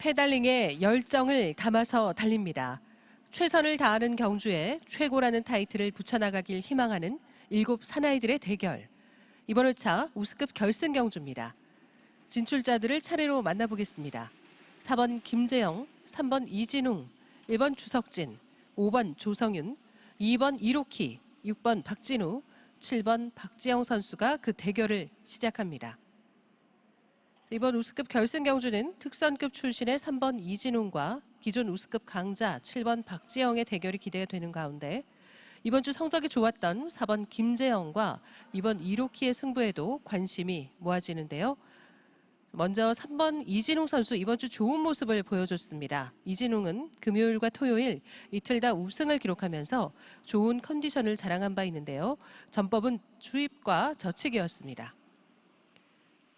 페달링에 열정을 담아서 달립니다. 최선을 다하는 경주에 최고라는 타이틀을 붙여나가길 희망하는 일곱 사나이들의 대결. 이번 회차 우스급 결승 경주입니다. 진출자들을 차례로 만나보겠습니다. 4번 김재영, 3번 이진웅, 1번 주석진, 5번 조성윤, 2번 이로키, 6번 박진우, 7번 박지영 선수가 그 대결을 시작합니다. 이번 우스급 결승 경주는 특선급 출신의 3번 이진웅과 기존 우스급 강자 7번 박지영의 대결이 기대가 되는 가운데 이번 주 성적이 좋았던 4번 김재영과 이번 이로키의 승부에도 관심이 모아지는데요. 먼저 3번 이진웅 선수 이번 주 좋은 모습을 보여줬습니다. 이진웅은 금요일과 토요일 이틀 다 우승을 기록하면서 좋은 컨디션을 자랑한 바 있는데요. 전법은 주입과 저치기였습니다.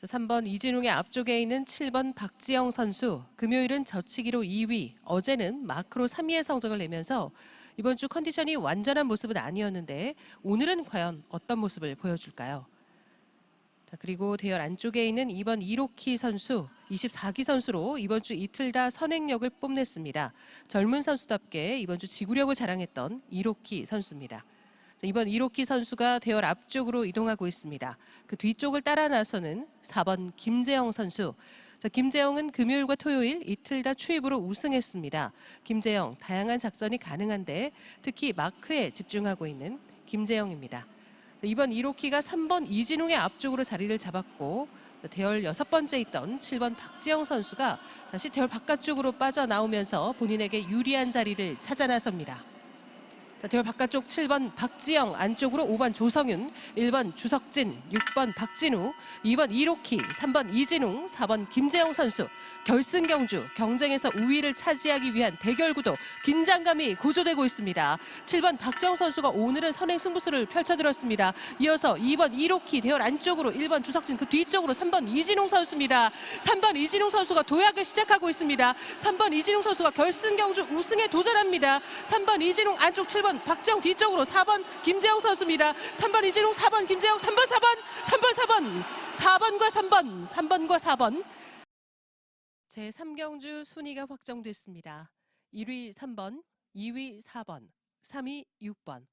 3번 이진웅의 앞쪽에 있는 7번 박지영 선수 금요일은 저치기로 2위, 어제는 마크로 3위의 성적을 내면서 이번 주 컨디션이 완전한 모습은 아니었는데 오늘은 과연 어떤 모습을 보여줄까요? 자, 그리고 대열 안쪽에 있는 2번 이로키 선수 24기 선수로 이번 주 이틀 다 선행력을 뽐냈습니다. 젊은 선수답게 이번 주 지구력을 자랑했던 이로키 선수입니다. 자, 이번 이로키 선수가 대열 앞쪽으로 이동하고 있습니다. 그 뒤쪽을 따라 나서는 4번 김재영 선수. 자, 김재영은 금요일과 토요일 이틀 다 추입으로 우승했습니다. 김재영 다양한 작전이 가능한데 특히 마크에 집중하고 있는 김재영입니다. 자, 이번 1호키가 3번 이진웅의 앞쪽으로 자리를 잡았고 자, 대열 여섯 번째 있던 7번 박지영 선수가 다시 대열 바깥쪽으로 빠져나오면서 본인에게 유리한 자리를 찾아 나섭니다. 자, 대열 바깥쪽 7번 박지영, 안쪽으로 5번 조성윤, 1번 주석진, 6번 박진우, 2번 이로키, 3번 이진웅, 4번 김재영 선수. 결승 경주 경쟁에서 우위를 차지하기 위한 대결 구도 긴장감이 고조되고 있습니다. 7번 박지영 선수가 오늘은 선행 승부수를 펼쳐들었습니다. 이어서 2번 이로키 대열 안쪽으로 1번 주석진 그 뒤쪽으로 3번 이진웅 선수입니다. 3번 이진웅 선수가 도약을 시작하고 있습니다. 3번 이진웅 선수가 결승 경주 우승에 도전합니다. 3번 이진웅 안쪽 7번 박지영 뒤쪽으로 4번 김재영 선수입니다. 3번 이진웅 4번 김재영 3번 4번 3번 4번 4번과 3번 3번과 4번 제 3경주 순위가 확정됐습니다. 1위 3번, 2위 4번, 3위 6번.